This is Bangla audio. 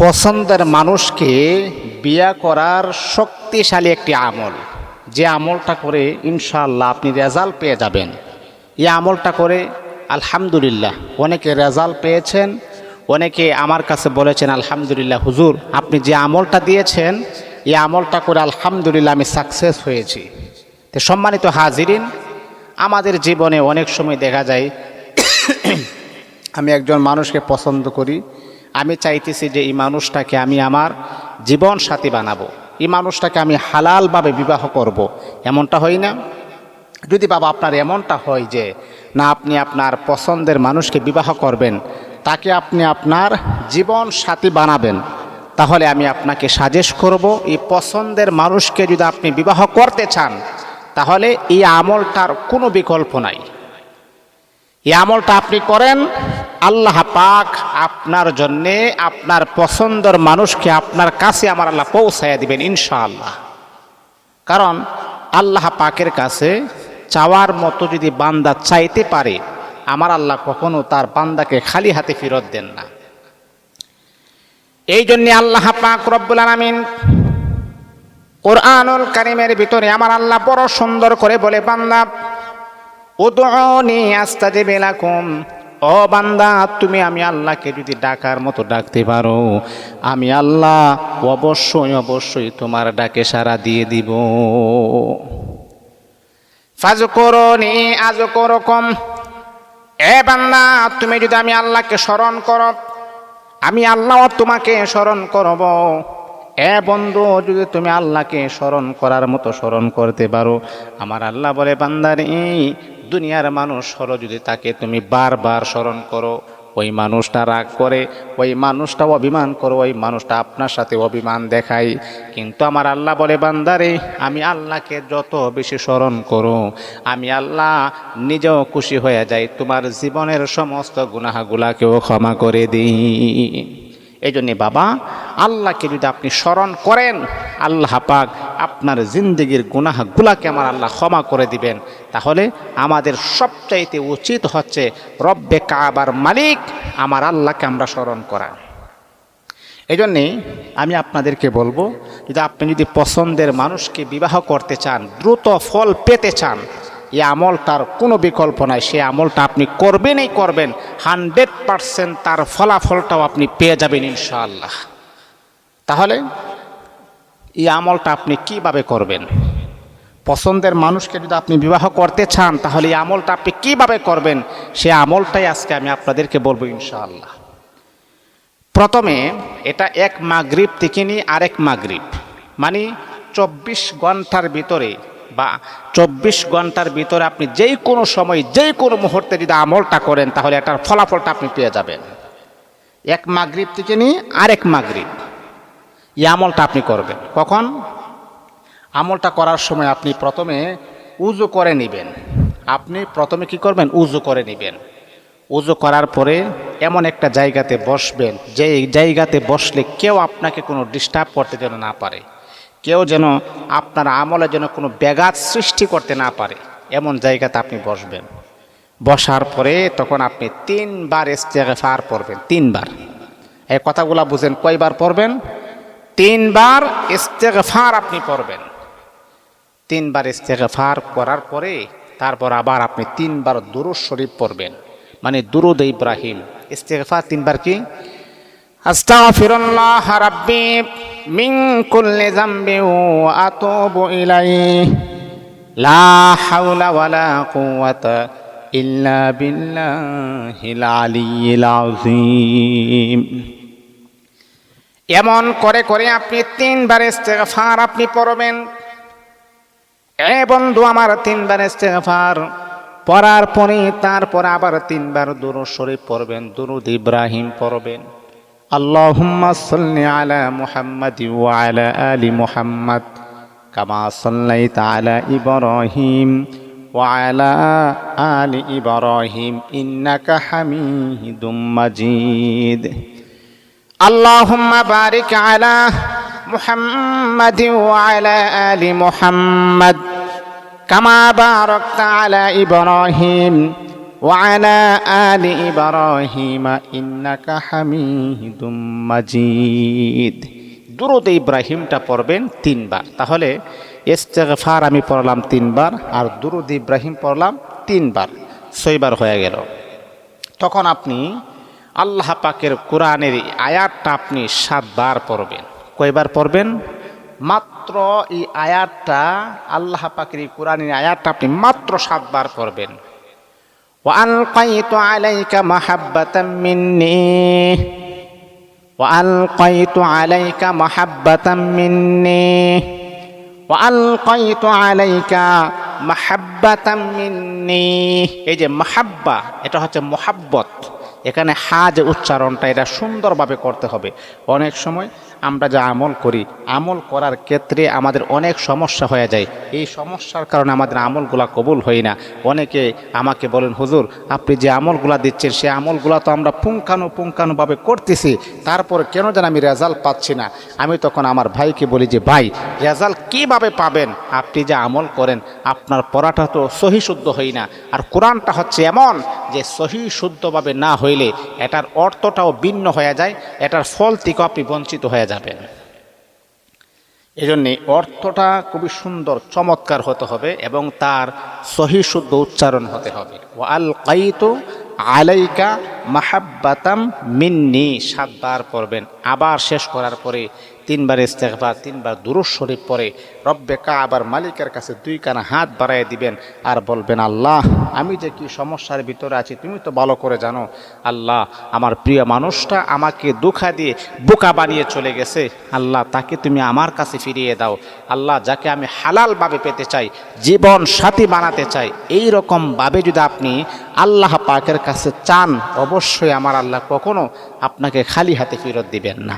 পছন্দের মানুষকে বিয়া করার শক্তিশালী একটি আমল। যে আমলটা করে ইনশাল্লাহ আপনি রেজাল্ট পেয়ে যাবেন। এই আমলটা করে আলহামদুলিল্লাহ, অনেকে রেজাল্ট পেয়েছেন, অনেকে আমার কাছে বলেছেন, আলহামদুলিল্লাহ, হুজুর, আপনি যে আমলটা দিয়েছেন, এই আমলটা করে আলহামদুলিল্লাহ আমি সাকসেস হয়েছি। তো সম্মানিত হাজিরিন, আমাদের জীবনে অনেক সময় দেখা যায়, আমি একজন মানুষকে পছন্দ করি। আমি চাইতেছি যে এই মানুষটাকে আমি আমার জীবন সাথী বানাবো। এই মানুষটাকে আমি হালালভাবে বিবাহ করব। এমনটা হয় না? যদি বাবা আপনার এমনটা হয় যে, না, আপনি আপনার পছন্দের মানুষকে বিবাহ করবেন, তাকে আপনি আপনার জীবন সাথী বানাবেন, তাহলে আমি আপনাকে সাজেস্ট করব, এই পছন্দের মানুষকে যদি আপনি বিবাহ করতে চান, তাহলে এই আমলটার কোনো বিকল্প নাই। এই আমলটা আপনি করেন আল্লাহ পাক আপনার জন্যে, আপনার পছন্দর মানুষকে আপনার কাছে আমার আল্লাহ পৌঁছাইয়া দিবেন ইনশাআল্লাহ। কারণ আল্লাহ পাকের কাছে চাওয়ার মতো যদি বান্দা চাইতে পারে, আমার আল্লাহ কখনো তার বান্দাকে খালি হাতে ফেরত দেন না। এই জন্যে আল্লাহ পাক রব্বুল আলামিন কোরআনুল কারিমের ভিতরে আমার আল্লাহ বড় সুন্দর করে বলে, বান্দা, উদউনি আস্তাজিব লাকুম। ও বান্দা, তুমি আমি আল্লাহকে যদি ডাকার মতো ডাকতে পারো, আমি আল্লাহ অবশ্যই অবশ্যই তোমার ডাকে সাড়া দিয়ে দিব। ফাজ করনি, আজ করকম। এ বান্দা, তুমি যদি আমি আল্লাহকে স্মরণ করো, আমি আল্লাহ তোমাকে স্মরণ করব। এ বন্ধু, যদি তুমি আল্লাহকে স্মরণ করার মতো স্মরণ করতে পারো, আমার আল্লাহ বলে, বান্দারে দুনিয়ার মানুষ হলো যদি তাকে তুমি বারবার স্মরণ করো, ওই মানুষটা রাগ করে, ওই মানুষটা অভিমান করো, ওই মানুষটা আপনার সাথে অভিমান দেখায়। কিন্তু আমার আল্লাহ বলে, বান্দারে, আমি আল্লাহকে যত বেশি স্মরণ করো, আমি আল্লাহ নিজেও খুশি হয়ে যাই, তোমার জীবনের সমস্ত গুনাহাগুলাকেও ক্ষমা করে দিই। এই জন্যে বাবা, আল্লাহকে যদি আপনি স্মরণ করেন, আল্লাহ পাক আপনার জিন্দগির গুনাহগুলাকে আমার আল্লাহ ক্ষমা করে দিবেন। তাহলে আমাদের সবচাইতে উচিত হচ্ছে রব্বে কাবার মালিক আমার আল্লাহকে আমরা স্মরণ করা। এই জন্যে আমি আপনাদেরকে বলব যদি আপনি যদি পছন্দের মানুষকে বিবাহ করতে চান, দ্রুত ফল পেতে চান এই আমলটার কোনো বিকল্প নাই। সে আমলটা আপনি করবেনই করবেন, হান্ড্রেড পারসেন্ট তার ফলাফলটাও আপনি পেয়ে যাবেন ইনশাআল্লাহ। তাহলে এই আমলটা আপনি কীভাবে করবেন? পছন্দের মানুষকে যদি আপনি বিবাহ করতে চান, তাহলে এই আমলটা আপনি কীভাবে করবেন? সে আমলটাই আজকে আমি আপনাদেরকে বলব ইনশাআল্লাহ। প্রথমে এটা এক মাগরিব থেকে নিয়ে আরেক মাগরিব। মানে চব্বিশ ঘণ্টার ভিতরে বা চব্বিশ ঘণ্টার ভিতরে আপনি যেই কোনো সময় যেই কোনো মুহূর্তে যদি আমলটা করেন, তাহলে এটার ফলাফলটা আপনি পেয়ে যাবেন। এক মাগরিব থেকে নিয়ে আরেক মাগরিব। এই আমলটা আপনি করবেন। কখন? আমলটা করার সময় আপনি প্রথমে উজু করে নেবেন। আপনি প্রথমে কি করবেন? উজু করে নেবেন। উজু করার পরে এমন একটা জায়গাতে বসবেন, যে জায়গাতে বসলে কেউ আপনাকে কোনো ডিস্টার্ব করতে যেন না পারে। কেউ যেন আপনার আমলে যেন কোনো ব্যাঘাত সৃষ্টি করতে না পারে। এমন জায়গাতে আপনি বসবেন। বসার পরে তখন আপনি তিনবার ইস্তেগফার পড়বেন, তিনবার। এই কথাগুলো বুঝেন, কয়বার পড়বেন? তিনবার ইস্তেগফার আপনি পড়বেন। তিনবার ইস্তেগফার করার পরে তারপর আবার আপনি তিনবার দুরুদ শরীফ পড়বেন। মানে দুরুদ ইব্রাহিম। ইস্তেগফার তিনবার কি? আস্তাগফিরুল্লাহ রাব্বি মিন কুল্লি যামবি ওয়া আতুবু ইলাইহি। লা হাওলা ওয়ালা কুওয়াতা ইল্লা বিল্লাহিল আলিয়্যিল আযীম। এমন করে করে আপনি তিনবার ইস্তেগফার আপনি পড়বেন। এ বন্ধু, আমার তিনবার ইস্তেগফার পড়ার পরে তারপর আবার তিনবার দুরুদ শরীফ পড়বেন, দুরুদ ইব্রাহিম পড়বেন। আল্লাহুম্মা সাল্লি আলা মুহাম্মাদ ওয়া আলা আলি মুহাম্মাদ, কামা সাল্লাইতা আলা ইব্রাহিম ওয়া আলা আলি ইব্রাহিম, ইন্নাকা হামিদুম মাজিদ। اللهم بارك على محمد وعلى ال محمد كما باركت على ابراهيم وعلى آل إبراهيم إنك حميد مجيد দুরুদ ইব্রাহিমটা পড়বেন তিনবার তাহলে ইস্তেগফার আমি পড়লাম তিনবার আর দুরুদ ইব্রাহিম পড়লাম তিনবার ছয়বার হয়ে গেল তখন আপনি আল্লাহ পাকের কোরআনের এই আয়াতটা আপনি সাতবার পড়বেন কয়বার পড়বেন মাত্র এই আয়াতটা আল্লাহ পাকের এই কোরআনের আয়াতটা আপনি মাত্র সাতবার পড়বেন وألقيت عليك محبة مني وألقيت عليك محبة مني وألقيت عليك محبة مني এই যে মাহাব্বা এটা হচ্ছে মোহাব্বত এখানে হা যে উচ্চারণটা এটা সুন্দরভাবে করতে হবে। অনেক সময় আমরা যা আমল করি, আমল করার ক্ষেত্রে আমাদের অনেক সমস্যা হয়ে যায়। এই সমস্যার কারণে আমাদের আমলগুলা কবুল হয় না। অনেকে আমাকে বলেন, হুজুর, আপনি যে আমলগুলা দিচ্ছেন, সে আমলগুলা তো আমরা পুঙ্খানু পুঙ্খানুভাবে করতেছি। তারপর কেন যেন আমি রেজাল্ট পাচ্ছি না? আমি তখন আমার ভাইকে বলি যে, ভাই, রেজাল্ট কীভাবে পাবেন? আপনি যে আমল করেন, আপনার পড়াটা তো সহি শুদ্ধ হয় না। আর কোরআনটা হচ্ছে এমন যে সহি শুদ্ধভাবে না হইলে এটার অর্থটাও ভিন্ন হয়ে যায়, এটার ফল থেকেও আপনি বঞ্চিত হয়ে যাবেন। এজন্যে জন্যে অর্থটা খুবই সুন্দর, চমৎকার হতে হবে এবং তার সহি শুদ্ধ উচ্চারণ হতে হবে। ও আল কাইতো আলাইকা মাহাব্বাতাম মিন্নি, সাতবার পড়বেন। আবার শেষ করার পরে তিনবার ইস্তেকবার তিনবার দুরুজ শরীফ পরে রব্বে কা আবার মালিকের কাছে দুই কানা হাত বাড়াই দিবেন আর বলবেন, আল্লাহ, আমি যে কি সমস্যার ভিতরে আছি, তুমি তো ভালো করে জানো। আল্লাহ, আমার প্রিয় মানুষটা আমাকে দুঃখা দিয়ে বোকা বানিয়ে চলে গেছে। আল্লাহ, তাকে তুমি আমার কাছে ফিরিয়ে দাও। আল্লাহ, যাকে আমি হালালভাবে পেতে চাই, জীবন সাথী বানাতে চাই এই রকমভাবে যদি আপনি আল্লাহ পাকের কাছে চান অবশ্যই আমার আল্লাহ কখনো আপনাকে খালি হাতে ফেরত দিবেন না।